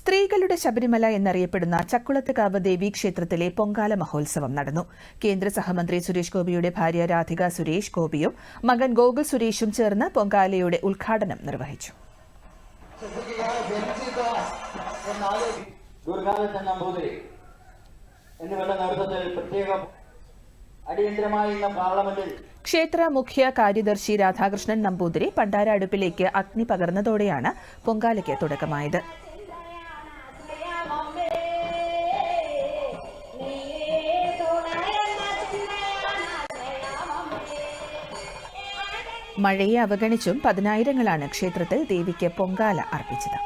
സ്ത്രീകളുടെ ശബരിമല എന്നറിയപ്പെടുന്ന ചക്കുളത്തുകാവ് ദേവി ക്ഷേത്രത്തിലെ പൊങ്കാല മഹോത്സവം നടന്നു. കേന്ദ്ര സഹമന്ത്രി സുരേഷ് ഗോപിയുടെ ഭാര്യ രാധിക സുരേഷ് ഗോപിയും മകൻ ഗോകുൽ സുരേഷും ചേർന്ന് പൊങ്കാലയുടെ ഉദ്ഘാടനം നിർവഹിച്ചു. പാർലമെന്റിൽ ക്ഷേത്ര മുഖ്യ കാര്യദർശി രാധാകൃഷ്ണൻ നമ്പൂതിരി പണ്ടാര അടുപ്പിലേക്ക് അഗ്നി പകർന്നതോടെയാണ് പൊങ്കാലയ്ക്ക് തുടക്കമായത്. മഴയെ അവഗണിച്ചും പതിനായിരങ്ങളാണ് ക്ഷേത്രത്തിൽ ദേവിക്ക് പൊങ്കാല അർപ്പിച്ചത്.